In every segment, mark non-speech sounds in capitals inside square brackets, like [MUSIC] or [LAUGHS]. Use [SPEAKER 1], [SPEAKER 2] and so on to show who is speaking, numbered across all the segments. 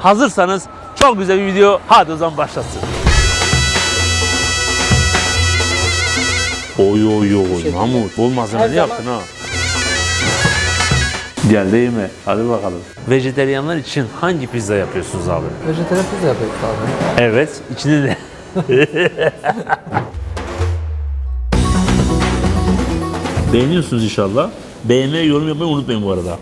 [SPEAKER 1] Hazırsanız çok güzel bir video. Hadi o zaman başlasın. Oy oy oy Mahmut bol malzemeli yaptın ha. Gel değil mi? Hadi bakalım. Vejeteryanlar için hangi pizza yapıyorsunuz abi?
[SPEAKER 2] Vejetaryen pizza yapıyoruz abi.
[SPEAKER 1] Evet, içinde de. [LAUGHS] Beğeniyorsunuz inşallah. Beğenmeyi, yorum yapmayı unutmayın bu arada.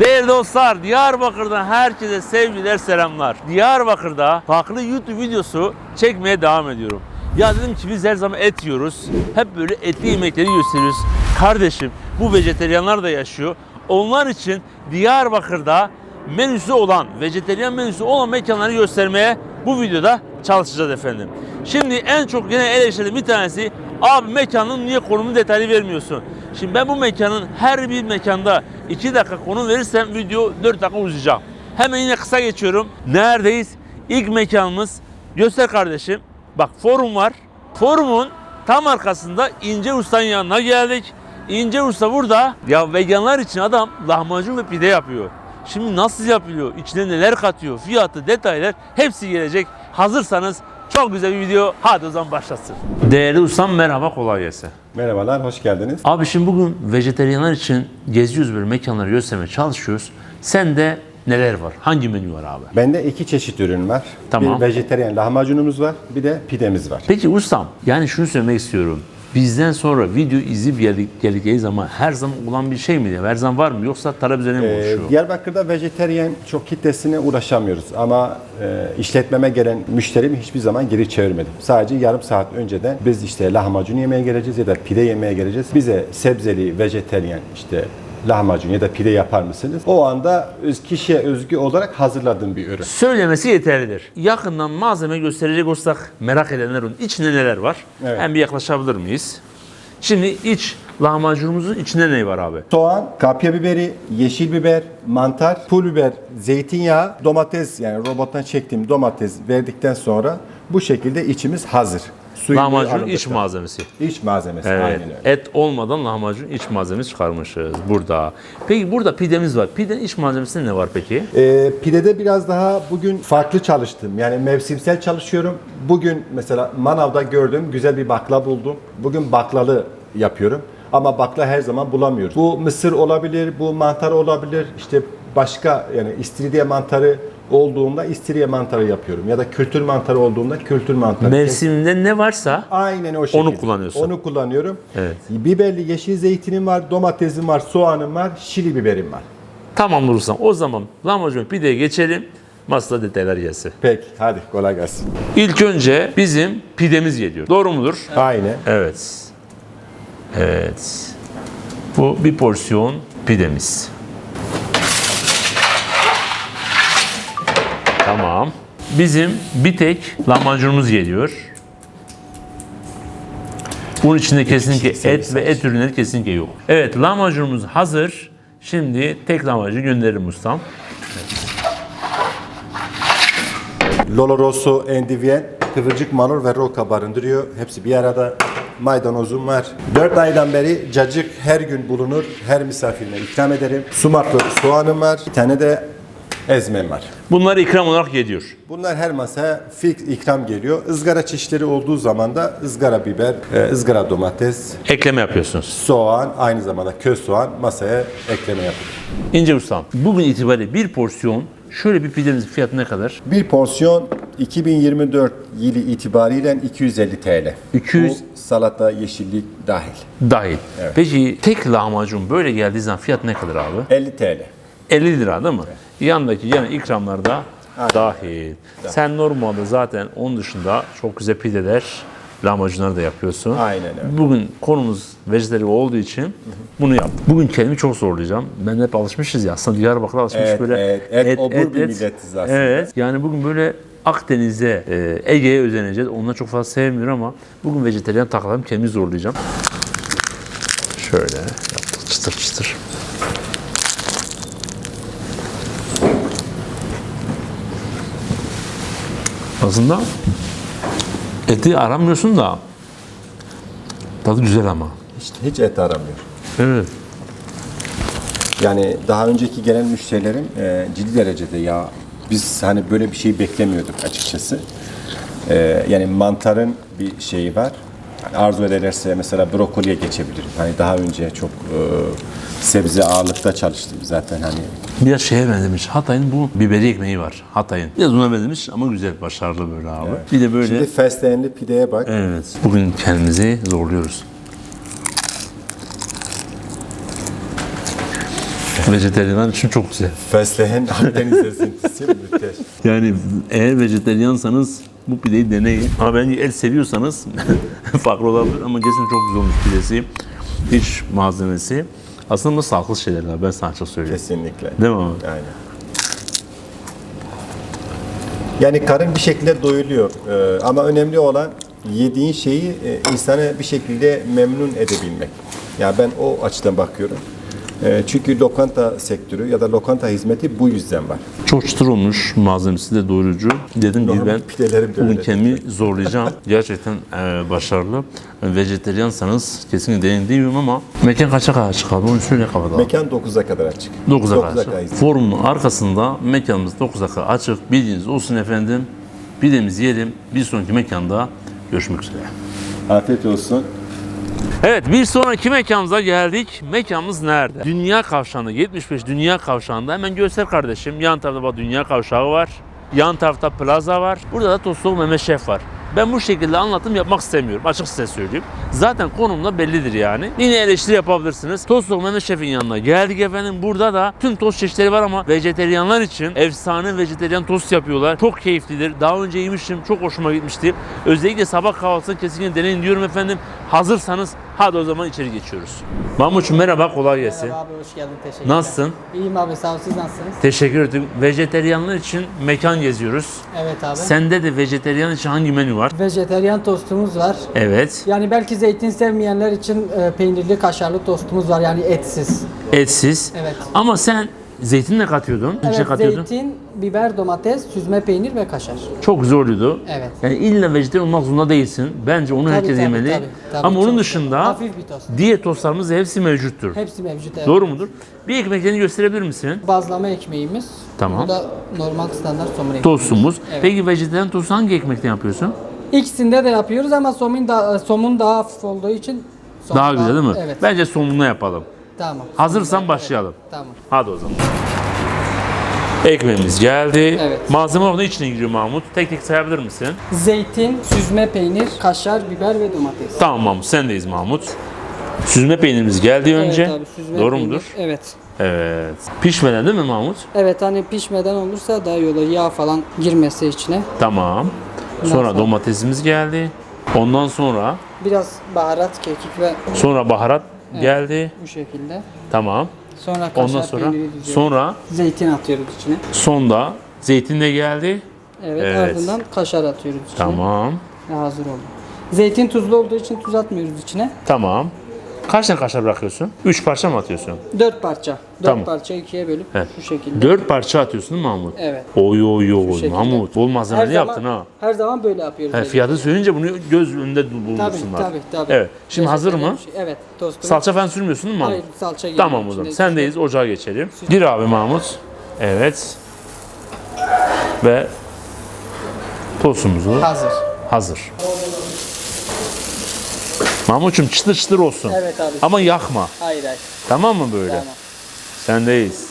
[SPEAKER 1] Değerli dostlar, Diyarbakır'dan herkese sevgiler, selamlar. Diyarbakır'da farklı YouTube videosu çekmeye devam ediyorum. Ya dedim ki biz her zaman et yiyoruz. Hep böyle etli yemekleri gösteriyoruz. Kardeşim, bu vejeteryanlar da yaşıyor. Onlar için Diyarbakır'da menüsü olan, vejeteryan menüsü olan mekanları göstermeye bu videoda çalışacağız efendim. Şimdi en çok yine eleştirilen bir tanesi abi mekanın niye konumu detaylı vermiyorsun? Şimdi ben bu mekanın her bir mekanda 2 dakika konum verirsem video 4 dakika uzayacak. Hemen yine kısa geçiyorum. Neredeyiz? İlk mekanımız göster kardeşim. Bak forum var. Forumun tam arkasında İnce Usta'nın yanına geldik. İnce Usta burada ya veganlar için adam lahmacun ve pide yapıyor. Şimdi nasıl yapılıyor, içine neler katıyor, fiyatı, detaylar hepsi gelecek. Hazırsanız çok güzel bir video. Hadi o zaman başlasın. Değerli ustam merhaba, kolay gelsin.
[SPEAKER 3] Merhabalar, hoş geldiniz.
[SPEAKER 1] Abi şimdi bugün vejeteryanlar için geziyoruz böyle mekanları göstermeye çalışıyoruz. Sende neler var? Hangi menü var abi?
[SPEAKER 3] Bende iki çeşit ürün var.
[SPEAKER 1] Tamam.
[SPEAKER 3] Bir vejeteryan lahmacunumuz var, bir de pidemiz var.
[SPEAKER 1] Peki ustam yani şunu söylemek istiyorum. Bizden sonra video izleyip geldik, geldikleri zaman her zaman olan bir şey mi? Her zaman var mı? Yoksa talep üzerine mi
[SPEAKER 3] Ee,
[SPEAKER 1] oluşuyor?
[SPEAKER 3] Diyarbakır'da vejeteryan çok kitlesine uğraşamıyoruz ama e, işletmeme gelen müşterimi hiçbir zaman geri çevirmedim. Sadece yarım saat önceden biz işte lahmacun yemeye geleceğiz ya da pide yemeye geleceğiz. Bize sebzeli, vejeteryan işte lahmacun ya da pide yapar mısınız? O anda öz, kişiye özgü olarak hazırladığım bir ürün.
[SPEAKER 1] Söylemesi yeterlidir. Yakından malzeme gösterecek olsak merak edenler onun içinde neler var?
[SPEAKER 3] Evet.
[SPEAKER 1] Hem bir yaklaşabilir miyiz? Şimdi iç lahmacunumuzun içinde ne var abi?
[SPEAKER 3] Soğan, kapya biberi, yeşil biber, mantar, pul biber, zeytinyağı, domates yani robottan çektiğim domates verdikten sonra bu şekilde içimiz hazır. Suyunu
[SPEAKER 1] Lahmacun iç malzemesi.
[SPEAKER 3] İç malzemesi
[SPEAKER 1] Evet.
[SPEAKER 3] aynen öyle.
[SPEAKER 1] Et olmadan lahmacun iç malzemesi çıkarmışız burada. Peki burada pidemiz var. Pidenin iç malzemesinde ne var peki?
[SPEAKER 3] Ee, pidede biraz daha bugün farklı çalıştım. Yani mevsimsel çalışıyorum. Bugün mesela manavda gördüm, güzel bir bakla buldum. Bugün baklalı yapıyorum. Ama bakla her zaman bulamıyoruz. Bu mısır olabilir, bu mantar olabilir. İşte başka yani istiridye mantarı olduğunda istiridye mantarı yapıyorum. Ya da kültür mantarı olduğunda kültür mantarı.
[SPEAKER 1] Mevsiminde ne varsa
[SPEAKER 3] Aynen o şekilde.
[SPEAKER 1] kullanıyorsun.
[SPEAKER 3] Onu kullanıyorum.
[SPEAKER 1] Evet.
[SPEAKER 3] Biberli yeşil zeytinim var, domatesim var, soğanım var, şili biberim var.
[SPEAKER 1] tamam durursam o zaman lahmacun pideye geçelim. Masada detaylar gelsin.
[SPEAKER 3] Peki hadi kolay gelsin.
[SPEAKER 1] İlk önce bizim pidemiz geliyor. Doğru mudur?
[SPEAKER 3] Aynen.
[SPEAKER 1] Evet. Evet. Bu bir porsiyon pidemiz. Tamam. Bizim bir tek lahmacunumuz geliyor. Bunun içinde kesinlikle et ve et ürünleri kesinlikle yok. Evet lahmacunumuz hazır. Şimdi tek lahmacun gönderirim ustam.
[SPEAKER 3] Lolo Rosso, Endivien, kıvırcık marul ve roka barındırıyor. Hepsi bir arada. Maydanozum var. 4 aydan beri cacık her gün bulunur. Her misafirine ikram ederim. Sumaklı soğanım var. Bir tane de ezmem var.
[SPEAKER 1] Bunlar ikram olarak geliyor.
[SPEAKER 3] Bunlar her masaya fix ikram geliyor. Izgara çeşitleri olduğu zaman da ızgara biber, e, ızgara domates,
[SPEAKER 1] Ekleme yapıyorsunuz.
[SPEAKER 3] soğan, aynı zamanda köz soğan masaya ekleme yapılıyor.
[SPEAKER 1] İnce ustam. Bugün itibariyle bir porsiyon şöyle bir pidemizin fiyatı ne kadar?
[SPEAKER 3] Bir porsiyon 2024 yılı itibariyle 250 TL.
[SPEAKER 1] 200
[SPEAKER 3] Bu salata, yeşillik dahil.
[SPEAKER 1] Dahil. Peki tek lahmacun böyle geldiği zaman fiyat ne kadar abi?
[SPEAKER 3] 50 TL.
[SPEAKER 1] 50 lira değil mi? Yandaki yani ikramlarda dahil. Sen normalde zaten onun dışında çok güzel pideler, lahmacunlar da yapıyorsun.
[SPEAKER 3] Aynen öyle.
[SPEAKER 1] Bugün konumuz vejetaryen olduğu için bunu yap. Bugün kendimi çok zorlayacağım. Ben hep alışmışız ya. Aslında Diyarbakır'a alışmış
[SPEAKER 3] Evet,
[SPEAKER 1] böyle.
[SPEAKER 3] evet. Et obur bir milletiz aslında.
[SPEAKER 1] Evet. Yani bugün böyle Akdeniz'e, e, Ege'ye özeneceğiz. Onlar çok fazla sevmiyor ama bugün vejetaryen takılalım. Kendimi zorlayacağım. Şöyle yaptık çıtır çıtır. Aslında eti aramıyorsun da tadı güzel ama.
[SPEAKER 3] Hiç, hiç et aramıyor. Biz hani böyle bir şey beklemiyorduk açıkçası. Ee, yani mantarın bir şeyi var. Hani arzu ederlerse mesela brokoliye geçebilirim. Hani daha önce çok e, sebze ağırlıkta çalıştım zaten hani.
[SPEAKER 1] Biraz şeye benzemiş. Hatay'ın bu biberi ekmeği var. Hatay'ın. Biraz ona benzemiş ama güzel, başarılı böyle abi. Bir de böyle...
[SPEAKER 3] Şimdi fesleğenli pideye bak.
[SPEAKER 1] Evet. Bugün kendimizi zorluyoruz. Vejeteryan için çok güzel.
[SPEAKER 3] Fesleğen Akdeniz esintisi müthiş.
[SPEAKER 1] Yani eğer vejeteryansanız bu pideyi deneyin. Ama bence et seviyorsanız [LAUGHS] farklı olabilir ama kesin çok güzel olmuş pidesi. Hiç malzemesi. Aslında bu sağlıklı şeyler ben sana çok söyleyeyim.
[SPEAKER 3] Kesinlikle.
[SPEAKER 1] Değil mi abi?
[SPEAKER 3] Aynen. Yani karın bir şekilde doyuluyor. Ee, ama önemli olan yediğin şeyi e, insanı bir şekilde memnun edebilmek. Ya ben o açıdan bakıyorum. Ee, çünkü lokanta sektörü ya da lokanta hizmeti bu yüzden var.
[SPEAKER 1] Çok çıtır olmuş. Malzemesi de doyurucu. Gibi
[SPEAKER 3] Normal
[SPEAKER 1] ben kendimi zorlayacağım. [LAUGHS] Gerçekten e, başarılı. Vejeteryansanız kesinlikle deneyin demiyorum ama mekan kaça kadar çıkar? Onu söyle kapatalım.
[SPEAKER 3] Mekan 9'a kadar açık.
[SPEAKER 1] 9'a
[SPEAKER 3] 9'a
[SPEAKER 1] kadar.
[SPEAKER 3] hizmet.
[SPEAKER 1] Forumun arkasında mekanımız 9'a kadar açık. Bildiğiniz olsun efendim. Pidemizi yiyelim. Bir sonraki mekanda görüşmek üzere.
[SPEAKER 3] Afiyet olsun.
[SPEAKER 1] Evet bir sonraki mekanımıza geldik. Mekanımız nerede? Dünya Kavşağı'nda 75 Dünya Kavşağı'nda hemen göster kardeşim. Yan tarafta bak Dünya Kavşağı var. Yan tarafta plaza var. Burada da Tostok Mehmet Şef var. Ben bu şekilde anlatım yapmak istemiyorum. Açık size söyleyeyim. Zaten konum da bellidir yani. Yine eleştiri yapabilirsiniz. Tostok Mehmet Şef'in yanına geldik efendim. Burada da tüm tost çeşitleri var ama vejeteryanlar için efsane vejeteryan tost yapıyorlar. Çok keyiflidir. Daha önce yemiştim. Çok hoşuma gitmişti. Özellikle sabah kahvaltısını kesinlikle deneyin diyorum efendim. Hazırsanız hadi o zaman içeri geçiyoruz. Mahmut'cum merhaba kolay gelsin.
[SPEAKER 4] Merhaba abi hoş geldin teşekkürler.
[SPEAKER 1] Nasılsın?
[SPEAKER 4] İyiyim abi sağ ol siz nasılsınız?
[SPEAKER 1] Teşekkür ederim. Vejeteryanlar için mekan geziyoruz.
[SPEAKER 4] Evet abi.
[SPEAKER 1] Sende de vejeteryan için hangi menü var?
[SPEAKER 4] Vejeteryan tostumuz var.
[SPEAKER 1] Evet.
[SPEAKER 4] Yani belki zeytin sevmeyenler için e, peynirli kaşarlı tostumuz var yani etsiz.
[SPEAKER 1] Etsiz.
[SPEAKER 4] Evet.
[SPEAKER 1] Ama sen zeytin ne katıyordun?
[SPEAKER 4] Evet
[SPEAKER 1] katıyordun.
[SPEAKER 4] zeytin, biber, domates, süzme peynir ve kaşar.
[SPEAKER 1] Çok oluyordu.
[SPEAKER 4] Evet.
[SPEAKER 1] Yani illa vejetaryen olmak zorunda değilsin. Bence onu herkes
[SPEAKER 4] tabii,
[SPEAKER 1] yemeli.
[SPEAKER 4] tabii, tabii,
[SPEAKER 1] Ama onun dışında
[SPEAKER 4] Hafif bir tost.
[SPEAKER 1] diğer tostlarımız hepsi mevcuttur.
[SPEAKER 4] Hepsi mevcut evet.
[SPEAKER 1] Doğru mudur? Bir ekmeklerini gösterebilir misin?
[SPEAKER 4] Bazlama ekmeğimiz.
[SPEAKER 1] Tamam.
[SPEAKER 4] Bu da normal standart somun ekmeği.
[SPEAKER 1] Tostumuz.
[SPEAKER 4] Evet.
[SPEAKER 1] Peki vejetaryen tostu hangi ekmekten yapıyorsun?
[SPEAKER 4] İkisinde de yapıyoruz ama somun, da, somun daha hafif olduğu için somun
[SPEAKER 1] Daha güzel değil mi?
[SPEAKER 4] Evet.
[SPEAKER 1] Bence somunla yapalım.
[SPEAKER 4] Tamam.
[SPEAKER 1] Hazırsan başlayalım.
[SPEAKER 4] Tamam.
[SPEAKER 1] Hadi o zaman. Ekmeğimiz geldi.
[SPEAKER 4] Evet.
[SPEAKER 1] Malzeme orada içine giriyor Mahmut. Tek tek sayabilir misin?
[SPEAKER 4] Zeytin, süzme peynir, kaşar, biber ve domates.
[SPEAKER 1] Tamam Mahmut sendeyiz Mahmut. Süzme peynirimiz geldi önce.
[SPEAKER 4] Evet abi, süzme
[SPEAKER 1] Doğru
[SPEAKER 4] peynir.
[SPEAKER 1] mudur?
[SPEAKER 4] Evet.
[SPEAKER 1] Evet. Pişmeden değil mi Mahmut?
[SPEAKER 4] Evet hani pişmeden olursa daha iyi olur. Yağ falan girmesi içine.
[SPEAKER 1] Tamam. Sonra
[SPEAKER 4] sonra-
[SPEAKER 1] domatesimiz geldi. Ondan sonra
[SPEAKER 4] Biraz baharat, kekik ve
[SPEAKER 1] sonra baharat geldi.
[SPEAKER 4] bu şekilde.
[SPEAKER 1] Tamam.
[SPEAKER 4] Sonra kaşar
[SPEAKER 1] Ondan sonra
[SPEAKER 4] peyniri diziyoruz.
[SPEAKER 1] sonra
[SPEAKER 4] Zeytin atıyoruz içine.
[SPEAKER 1] sonda zeytin de geldi.
[SPEAKER 4] Evet,
[SPEAKER 1] Evet.
[SPEAKER 4] ardından kaşar atıyoruz içine.
[SPEAKER 1] Tamam.
[SPEAKER 4] Ve hazır oldu. Zeytin tuzlu olduğu için tuz atmıyoruz içine.
[SPEAKER 1] Tamam. Kaç tane kaşar bırakıyorsun? 3 parça mı atıyorsun?
[SPEAKER 4] Dört parça. Dört
[SPEAKER 1] Tamam.
[SPEAKER 4] parça ikiye bölüp
[SPEAKER 1] Evet.
[SPEAKER 4] şu şekilde.
[SPEAKER 1] 4 parça atıyorsun değil mi Mahmut?
[SPEAKER 4] Evet.
[SPEAKER 1] Oy oy oy
[SPEAKER 4] şekilde.
[SPEAKER 1] Mahmut. Bol malzemeli yaptın ha.
[SPEAKER 4] Her zaman böyle yapıyoruz.
[SPEAKER 1] He,
[SPEAKER 4] zeytin.
[SPEAKER 1] fiyatı söyleyince bunu göz önünde
[SPEAKER 4] Tabii
[SPEAKER 1] bulundursunlar.
[SPEAKER 4] tabii tabii.
[SPEAKER 1] Evet. Şimdi hazır mı?
[SPEAKER 4] bir şey. Evet. Tostumuz.
[SPEAKER 1] Salça falan sürmüyorsun değil mi Mahmut?
[SPEAKER 4] Hayır salça geliyor.
[SPEAKER 1] Tamam o zaman.
[SPEAKER 4] içinde.
[SPEAKER 1] Sendeyiz. Ocağa geçelim. Gir abi Mahmut. Evet. Ve tosumuzu
[SPEAKER 4] Hazır.
[SPEAKER 1] hazır. Mahmut'cum çıtır çıtır olsun.
[SPEAKER 4] Evet abi.
[SPEAKER 1] Ama yakma.
[SPEAKER 4] Hayır hayır.
[SPEAKER 1] Tamam mı böyle?
[SPEAKER 4] Tamam.
[SPEAKER 1] Sendeyiz.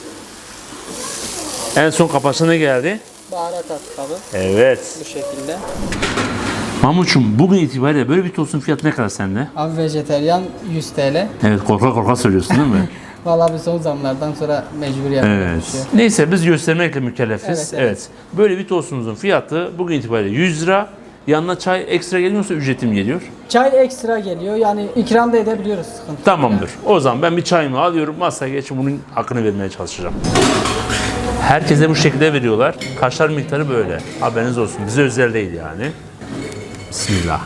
[SPEAKER 1] En son kapası ne geldi?
[SPEAKER 4] Baharat attık abi.
[SPEAKER 1] Evet.
[SPEAKER 4] Bu şekilde.
[SPEAKER 1] Mahmut'cum bugün itibariyle böyle bir tostun fiyatı ne kadar sende?
[SPEAKER 4] Abi vejeteryan 100 TL.
[SPEAKER 1] Evet korka korka söylüyorsun değil mi? [LAUGHS]
[SPEAKER 4] Vallahi bir son zamlardan sonra mecbur bir
[SPEAKER 1] Evet.
[SPEAKER 4] şey.
[SPEAKER 1] Neyse biz göstermekle mükellefiz. Evet,
[SPEAKER 4] Evet, evet.
[SPEAKER 1] Böyle bir tostumuzun fiyatı bugün itibariyle 100 lira. Yanına çay ekstra geliyorsa ücretim geliyor.
[SPEAKER 4] Çay ekstra geliyor yani ikram da edebiliyoruz sıkıntı.
[SPEAKER 1] Tamamdır. O zaman ben bir çayımı alıyorum. Masaya geçip bunun hakkını vermeye çalışacağım. Herkese bu şekilde veriyorlar. Kaşar miktarı böyle. Haberiniz olsun. Bize özel değil yani. Bismillah.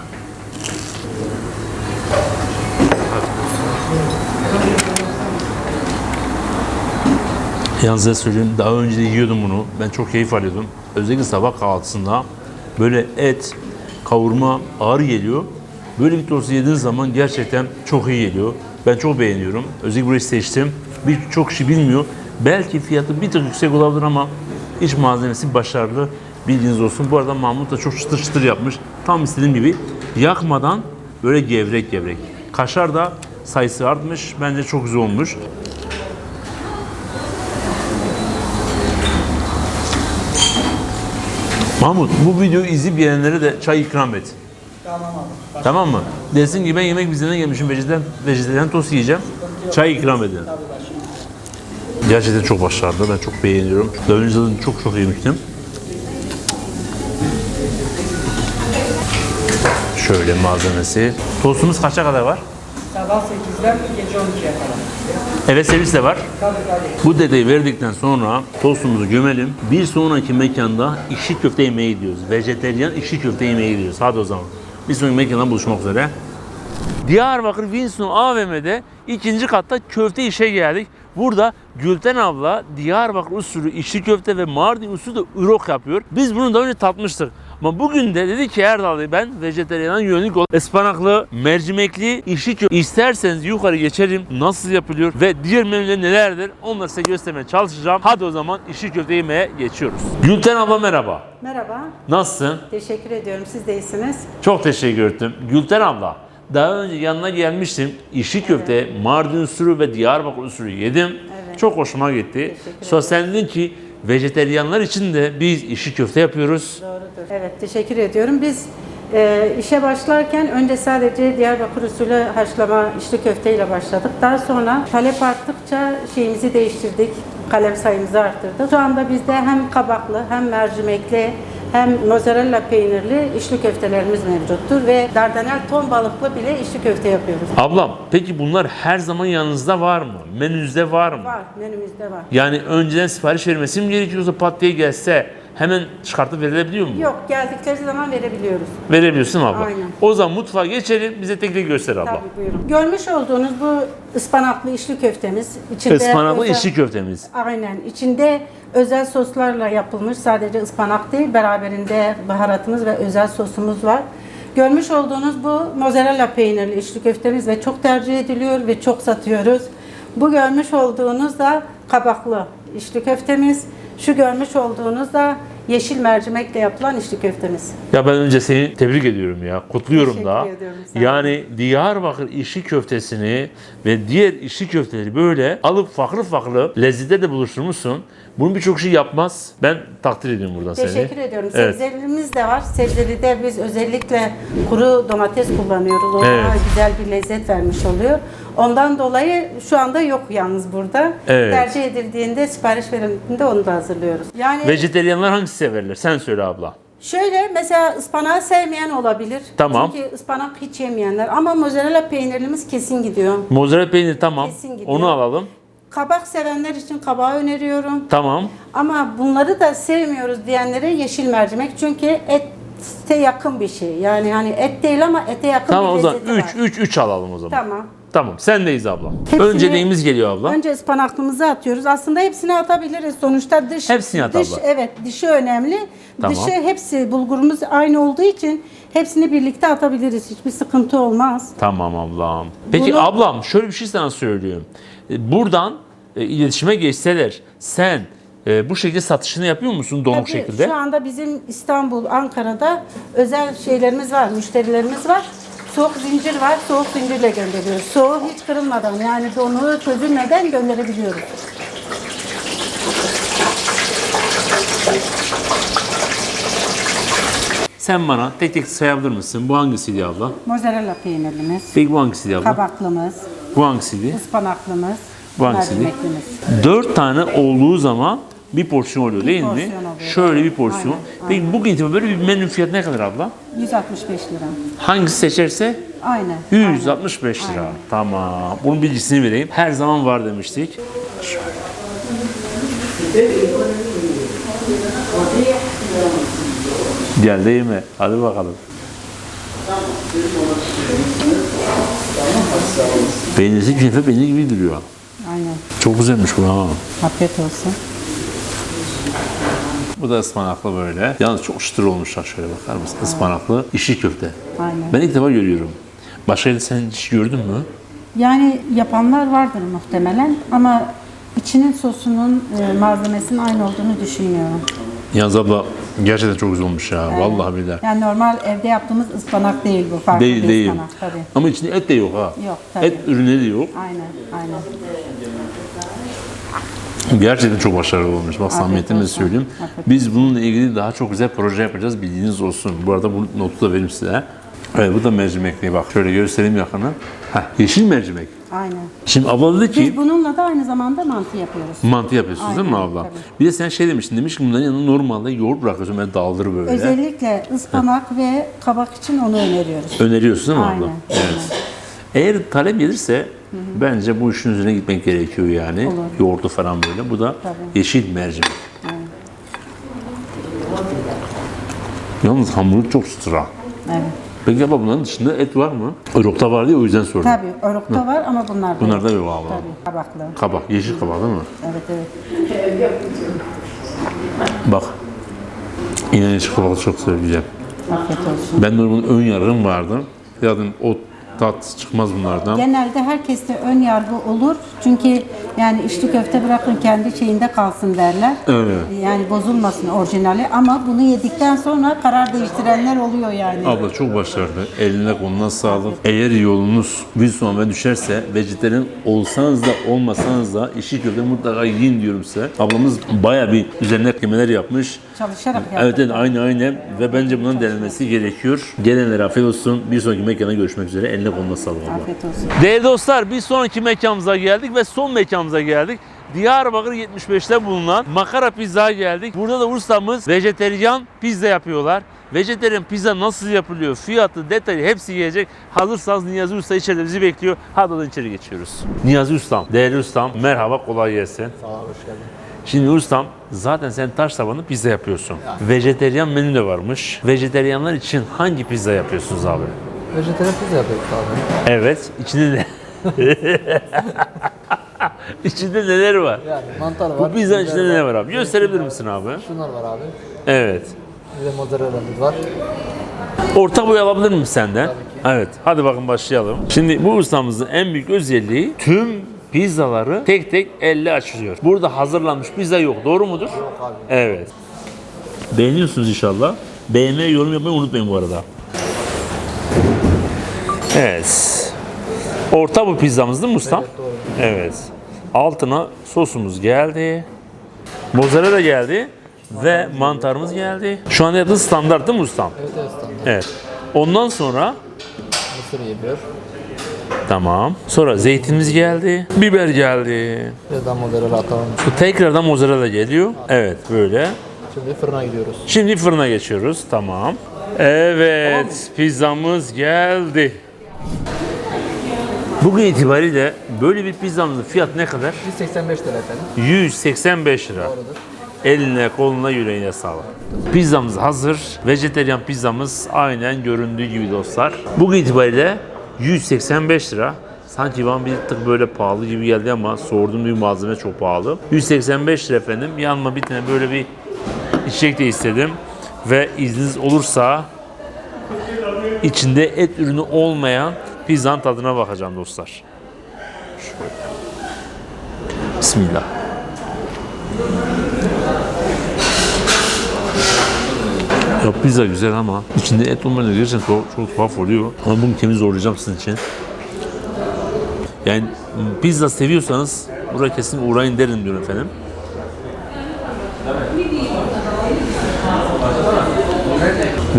[SPEAKER 1] Yalnız size söyleyeyim daha önce de yiyordum bunu. Ben çok keyif alıyordum. Özellikle sabah kahvaltısında böyle et, kavurma ağır geliyor. Böyle bir tost yediğiniz zaman gerçekten çok iyi geliyor. Ben çok beğeniyorum. Özellikle burayı seçtim. Birçok kişi bilmiyor. Belki fiyatı bir tık yüksek olabilir ama İç malzemesi başarılı. Bilginiz olsun. Bu arada Mahmut da çok çıtır çıtır yapmış. Tam istediğim gibi. Yakmadan böyle gevrek gevrek. Kaşar da sayısı artmış. Bence çok güzel olmuş. Mahmut bu videoyu izleyip gelenlere de çay ikram et.
[SPEAKER 4] Tamam abi.
[SPEAKER 1] Tamam mı? Desin ki ben yemek bizden gelmişim vejetaryen, vejetaryen tost yiyeceğim. Çay ikram edin. Gerçekten çok başarılı. Ben çok beğeniyorum. Daha önce çok çok yemiştim. Şöyle malzemesi. Tostumuz kaça kadar var?
[SPEAKER 4] Sabah 8'den gece 12'ye kadar.
[SPEAKER 1] Evet servis de var.
[SPEAKER 4] Tabii tabii.
[SPEAKER 1] Bu detayı verdikten sonra tostumuzu gömelim. Bir sonraki mekanda içli köfte yemeğe gidiyoruz. Vejeteryan içli köfte yemeğe gidiyoruz. Hadi o zaman. Bir sonraki mekanda buluşmak üzere. Diyarbakır Winston AVM'de ikinci katta köfte işe geldik. Burada Gülten abla Diyarbakır usulü içli köfte ve Mardin usulü de ürok yapıyor. Biz bunu daha önce tatmıştık. Ama bugün de dedi ki Erdal ben vejeteryan yönelik ol. Ispanaklı, mercimekli, köfte. İsterseniz yukarı geçelim nasıl yapılıyor ve diğer menüler nelerdir onları size göstermeye çalışacağım. Hadi o zaman içli köfte yemeye geçiyoruz. Gülten abla merhaba.
[SPEAKER 5] Merhaba,
[SPEAKER 1] Nasılsın?
[SPEAKER 5] teşekkür ediyorum. Siz de iyisiniz.
[SPEAKER 1] Çok teşekkür ettim. Gülten abla, daha önce yanına gelmiştim. İşi köfte, Mardin usulü ve Diyarbakır usulü yedim. Çok hoşuma gitti. Sonra sen dedin ki vejeteryanlar için de biz işi köfte yapıyoruz.
[SPEAKER 5] Doğrudur. Evet, teşekkür ediyorum. Biz e, işe başlarken önce sadece Diyarbakır usulü haşlama içli köfteyle başladık. Daha sonra talep arttıkça şeyimizi değiştirdik. Kalem sayımızı arttırdık. Şu anda bizde hem kabaklı hem mercimekli hem mozzarella peynirli içli köftelerimiz mevcuttur ve dardanel ton balıklı bile içli köfte yapıyoruz.
[SPEAKER 1] Ablam, peki bunlar her zaman yanınızda var mı? Menünüzde var mı?
[SPEAKER 5] Var, menümüzde var.
[SPEAKER 1] Yani önceden sipariş vermesi mi gerekiyorsa pat diye gelse hemen çıkartıp verilebiliyor mu?
[SPEAKER 5] Yok, geldikleri zaman verebiliyoruz.
[SPEAKER 1] Verebiliyorsun abla.
[SPEAKER 5] Aynen.
[SPEAKER 1] O zaman mutfağa geçelim, bize tek tek göster abla.
[SPEAKER 5] Tabii buyurun. Görmüş olduğunuz bu ıspanaklı içli köftemiz. İçinde
[SPEAKER 1] Ispanaklı
[SPEAKER 5] özel-
[SPEAKER 1] içli köftemiz.
[SPEAKER 5] Aynen. İçinde özel soslarla yapılmış. Sadece ıspanak değil, beraberinde baharatımız ve özel sosumuz var. Görmüş olduğunuz bu mozzarella peynirli içli köftemiz ve çok tercih ediliyor ve çok satıyoruz. Bu görmüş olduğunuz da kabaklı içli köftemiz. Şu görmüş olduğunuz da yeşil mercimekle yapılan içli köftemiz.
[SPEAKER 1] Ya ben önce seni tebrik ediyorum ya. Kutluyorum
[SPEAKER 5] Teşekkür
[SPEAKER 1] da.
[SPEAKER 5] ediyorum.
[SPEAKER 1] Yani Diyarbakır işi köftesini ve diğer işi köfteleri böyle alıp farklı farklı lezzette de buluşturmuşsun. Bunu birçok şey yapmaz. Ben takdir ediyorum buradan seni.
[SPEAKER 5] Teşekkür ediyorum.
[SPEAKER 1] Evet.
[SPEAKER 5] Sebzelerimiz de var. Sebzeli de biz özellikle kuru domates kullanıyoruz. O
[SPEAKER 1] Evet.
[SPEAKER 5] daha güzel bir lezzet vermiş oluyor. Ondan dolayı şu anda yok yalnız burada.
[SPEAKER 1] Evet.
[SPEAKER 5] Tercih edildiğinde sipariş verildiğinde onu da hazırlıyoruz. Yani
[SPEAKER 1] Vejeteryanlar hangisi severler? Sen söyle abla.
[SPEAKER 5] şöyle mesela ıspanağı sevmeyen olabilir.
[SPEAKER 1] Tamam.
[SPEAKER 5] Çünkü ıspanak hiç yemeyenler ama mozzarella peynirlimiz kesin gidiyor.
[SPEAKER 1] Mozzarella peyniri tamam.
[SPEAKER 5] Kesin gidiyor.
[SPEAKER 1] Onu alalım.
[SPEAKER 5] Kabak sevenler için kabağı öneriyorum.
[SPEAKER 1] Tamam.
[SPEAKER 5] Ama bunları da sevmiyoruz diyenlere yeşil mercimek çünkü ete yakın bir şey. Yani hani et değil ama ete yakın
[SPEAKER 1] Tamam o
[SPEAKER 5] bir
[SPEAKER 1] zaman
[SPEAKER 5] lezzeti
[SPEAKER 1] 3
[SPEAKER 5] var.
[SPEAKER 1] 3 3 alalım o zaman.
[SPEAKER 5] Tamam.
[SPEAKER 1] Tamam. Sendeyiz abla.
[SPEAKER 5] Hepsini-
[SPEAKER 1] Önce neyimiz geliyor abla?
[SPEAKER 5] Önce ıspanaklımızı atıyoruz. Aslında hepsini atabiliriz. Sonuçta dış
[SPEAKER 1] Hepsini at
[SPEAKER 5] dış
[SPEAKER 1] abla.
[SPEAKER 5] evet dışı önemli.
[SPEAKER 1] Tamam.
[SPEAKER 5] Dışı hepsi bulgurumuz aynı olduğu için hepsini birlikte atabiliriz. Hiçbir sıkıntı olmaz.
[SPEAKER 1] Tamam ablam. Peki
[SPEAKER 5] Bunu-
[SPEAKER 1] ablam şöyle bir şey sana söylüyorum. E, Buradan e, iletişime geçseler sen e, bu şekilde satışını yapıyor musun donuk
[SPEAKER 5] Tabii
[SPEAKER 1] şekilde?
[SPEAKER 5] Şu anda bizim İstanbul, Ankara'da özel şeylerimiz var, müşterilerimiz var. Soğuk zincir var, soğuk zincirle gönderiyoruz. Soğuğu hiç kırılmadan yani donuğu çözülmeden gönderebiliyoruz.
[SPEAKER 1] Sen bana tek tek sayabilir misin? Bu hangisiydi abla?
[SPEAKER 5] Mozzarella peynirlimiz,
[SPEAKER 1] Peki bu hangisiydi abla?
[SPEAKER 5] kabaklımız,
[SPEAKER 1] Bu hangisiydi?
[SPEAKER 5] ıspanaklımız,
[SPEAKER 1] Bu hangisiydi?
[SPEAKER 5] mercimeklimiz.
[SPEAKER 1] Dört tane olduğu zaman bir porsiyon oluyor değil mi?
[SPEAKER 5] porsiyon oluyor.
[SPEAKER 1] Şöyle bir porsiyon.
[SPEAKER 5] Aynen,
[SPEAKER 1] Peki bugün itibariyle böyle bir menü fiyatı ne kadar abla?
[SPEAKER 5] 165 lira.
[SPEAKER 1] Hangisi seçerse
[SPEAKER 5] Aynen.
[SPEAKER 1] 165 lira.
[SPEAKER 5] Aynen.
[SPEAKER 1] Tamam. Bunun bilgisini vereyim. Her zaman var demiştik. Gel değil mi? Hadi bakalım. Peynirsi künefe peynir gibi duruyor.
[SPEAKER 5] Aynen.
[SPEAKER 1] Çok güzelmiş bu ha.
[SPEAKER 5] Afiyet olsun.
[SPEAKER 1] Bu da ıspanaklı böyle. Yalnız çok çıtır olmuşlar şöyle bakar mısın? Ispanaklı işi köfte.
[SPEAKER 5] Aynen.
[SPEAKER 1] Ben ilk defa görüyorum. Başka yerde sen hiç gördün mü?
[SPEAKER 5] Yani yapanlar vardır muhtemelen ama içinin sosunun e, malzemesinin aynı olduğunu düşünmüyorum.
[SPEAKER 1] Yalnız abla gerçekten çok güzel olmuş ya. Vallahi billahi.
[SPEAKER 5] Yani normal evde yaptığımız ıspanak değil bu. Farklı
[SPEAKER 1] Değil
[SPEAKER 5] bir
[SPEAKER 1] değil.
[SPEAKER 5] ıspanak tabii.
[SPEAKER 1] Ama içinde et de yok ha.
[SPEAKER 5] Yok, tabii.
[SPEAKER 1] Et ürünleri de yok.
[SPEAKER 5] Aynen, aynen.
[SPEAKER 1] Gerçekten çok başarılı olmuş. Bak samimiyetimle söyleyeyim.
[SPEAKER 5] Afiyet
[SPEAKER 1] Biz bununla ilgili daha çok güzel proje yapacağız. Bildiğiniz olsun. Bu arada bu notu da vereyim size. Evet bu da mercimekli. Bak şöyle göstereyim yakını. Heh, yeşil mercimek.
[SPEAKER 5] Aynen.
[SPEAKER 1] Şimdi abla dedi ki
[SPEAKER 5] Biz bununla da aynı zamanda mantı yapıyoruz.
[SPEAKER 1] mantı yapıyorsunuz değil mi
[SPEAKER 5] Aynen,
[SPEAKER 1] abla?
[SPEAKER 5] tabii.
[SPEAKER 1] Bir de sen şey demiştin demiş ki bunların yanına normalde yoğurt bırakıyorsun böyle dağılır böyle.
[SPEAKER 5] Özellikle ıspanak ve kabak için onu öneriyoruz.
[SPEAKER 1] Öneriyorsun değil mi abla?
[SPEAKER 5] Aynen,
[SPEAKER 1] Evet. Eğer talep gelirse bence bu işin üzerine gitmek gerekiyor yani.
[SPEAKER 5] Olur.
[SPEAKER 1] Yoğurtlu falan böyle. Bu da
[SPEAKER 5] Tabii.
[SPEAKER 1] yeşil mercimek. Yalnız hamuru çok sıra.
[SPEAKER 5] Evet.
[SPEAKER 1] Peki abla bunların dışında et var mı? Irokta var diye o yüzden sordum.
[SPEAKER 5] Tabii, örükte var ama bunlar da
[SPEAKER 1] Bunlarda
[SPEAKER 5] yok.
[SPEAKER 1] yok abla.
[SPEAKER 5] Tabii, kabaklı.
[SPEAKER 1] Kabak, yeşil kabak değil mi?
[SPEAKER 5] Evet, evet.
[SPEAKER 1] Bak. İnan yeşil kabak çok güzel.
[SPEAKER 5] Afiyet olsun.
[SPEAKER 1] Ben de bunun ön yararım vardı. Dedim o tat çıkmaz bunlardan.
[SPEAKER 5] Genelde herkeste ön yargı olur. Çünkü yani içli köfte bırakın kendi şeyinde kalsın derler.
[SPEAKER 1] Evet.
[SPEAKER 5] Yani bozulmasın orijinali ama bunu yedikten sonra karar değiştirenler oluyor yani.
[SPEAKER 1] Abla çok başarılı. Eline koluna sağlık. Eğer yolunuz Wilson'a düşerse vejetaryen olsanız da olmasanız da işi köfte mutlaka yiyin diyorum size. Ablamız baya bir üzerine eklemeler yapmış.
[SPEAKER 5] Çalışarak yaptık.
[SPEAKER 1] Evet evet aynı aynı ve bence bunun denenmesi gerekiyor. Gelenlere afiyet olsun. Bir sonraki mekana görüşmek üzere. Eline koluna sağlık abla.
[SPEAKER 5] Afiyet olsun.
[SPEAKER 1] Değerli dostlar bir sonraki mekanımıza geldik ve son mekanımıza geldik. Diyarbakır 75'te bulunan Makara Pizza'ya geldik. Burada da ustamız vejeteryan pizza yapıyorlar. Vejeteryan pizza nasıl yapılıyor, fiyatı, detayı hepsi gelecek. Hazırsanız Niyazi Usta içeride bizi bekliyor. Hadi odan içeri geçiyoruz. Niyazi Ustam, değerli ustam merhaba kolay gelsin.
[SPEAKER 2] Sağ ol, hoş geldin.
[SPEAKER 1] Şimdi ustam zaten sen taş tabanlı pizza yapıyorsun. Vejeteryan menü de varmış. Vejeteryanlar için hangi pizza yapıyorsunuz abi?
[SPEAKER 2] Vejetaryen pizza yapıyoruz abi.
[SPEAKER 1] Evet, içinde ne? [LAUGHS] içinde neler var?
[SPEAKER 2] Yani mantar var.
[SPEAKER 1] Bu pizzanın içinde ne var abi? Gösterebilir misin abi?
[SPEAKER 2] Şunlar var abi.
[SPEAKER 1] Evet.
[SPEAKER 2] Bir de mozzarella'mız var.
[SPEAKER 1] Orta boy alabilir miyim senden? Evet. Hadi bakın başlayalım. Şimdi bu ustamızın en büyük özelliği tüm pizzaları tek tek elle açılıyor. Burada hazırlanmış pizza yok. Doğru mudur? Yok
[SPEAKER 2] abi.
[SPEAKER 1] Evet. Beğeniyorsunuz inşallah. Beğenmeyi, yorum yapmayı unutmayın bu arada. Evet. Orta bu pizzamız değil mi ustam?
[SPEAKER 2] Evet, doğru.
[SPEAKER 1] Evet. Altına sosumuz geldi. Mozzarella geldi. Ve mantarımız geldi. Şu an yaptığınız standart değil mi ustam?
[SPEAKER 2] Evet evet standart.
[SPEAKER 1] Evet. Ondan sonra
[SPEAKER 2] Mısır yemiyor.
[SPEAKER 1] tamam. Sonra zeytinimiz geldi. Biber geldi.
[SPEAKER 2] Birazdan mozzarella atalım.
[SPEAKER 1] Bu tekrardan mozzarella geliyor. Evet böyle.
[SPEAKER 2] Şimdi fırına gidiyoruz.
[SPEAKER 1] Şimdi fırına geçiyoruz. Tamam. Evet. Pizzamız geldi. Bugün itibariyle böyle bir pizzamızın fiyatı ne kadar?
[SPEAKER 2] 185 TL efendim.
[SPEAKER 1] 185 lira.
[SPEAKER 2] Doğrudur.
[SPEAKER 1] Eline, koluna, yüreğine sağlık. Pizzamız hazır. Vejeteryan pizzamız aynen göründüğü gibi dostlar. Bugün itibariyle 185 lira. Sanki bana bir tık böyle pahalı gibi geldi ama sorduğum bir malzeme çok pahalı. 185 lira efendim. Yanıma bir tane böyle bir içecek de istedim. Ve izniniz olursa içinde et ürünü olmayan pizzanın tadına bakacağım dostlar. Şöyle. Bismillah. Ya pizza güzel ama içinde et olmayınca gerçekten çok, çok tuhaf oluyor. Ama bunu temiz zorlayacağım sizin için. Yani pizza seviyorsanız buraya kesin uğrayın derim diyorum efendim.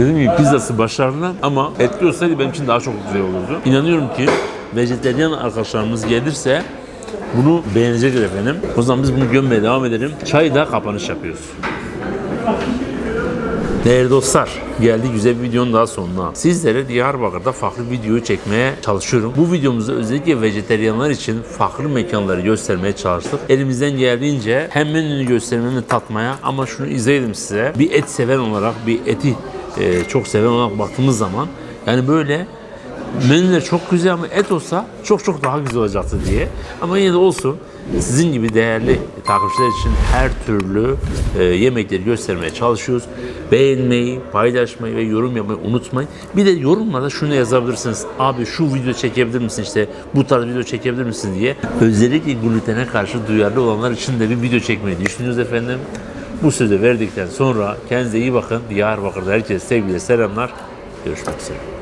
[SPEAKER 1] Dediğim gibi pizzası başarılı ama etli olsaydı benim için daha çok güzel olurdu. İnanıyorum ki vejeteryan arkadaşlarımız gelirse bunu beğenecekler efendim. O zaman biz bunu gömmeye devam edelim. Çay da kapanış yapıyoruz. Değerli dostlar, geldi güzel bir videonun daha sonuna. Sizlere Diyarbakır'da farklı videoyu çekmeye çalışıyorum. Bu videomuzda özellikle vejeteryanlar için farklı mekanları göstermeye çalıştık. Elimizden geldiğince hem menünü göstermeni tatmaya ama şunu izleyelim size. Bir et seven olarak, bir eti e, çok seven olarak baktığımız zaman yani böyle menüler çok güzel ama et olsa çok çok daha güzel olacaktı diye. Ama yine de olsun. Sizin gibi değerli takipçiler için her türlü e, yemekleri göstermeye çalışıyoruz. Beğenmeyi, paylaşmayı ve yorum yapmayı unutmayın. Bir de yorumlarda şunu yazabilirsiniz. Abi şu video çekebilir misin işte bu tarz video çekebilir misin diye. Özellikle glutene karşı duyarlı olanlar için de bir video çekmeyi düşünüyoruz efendim. Bu sözü verdikten sonra kendinize iyi bakın. Diyarbakır'da herkese sevgiyle selamlar. Görüşmek üzere.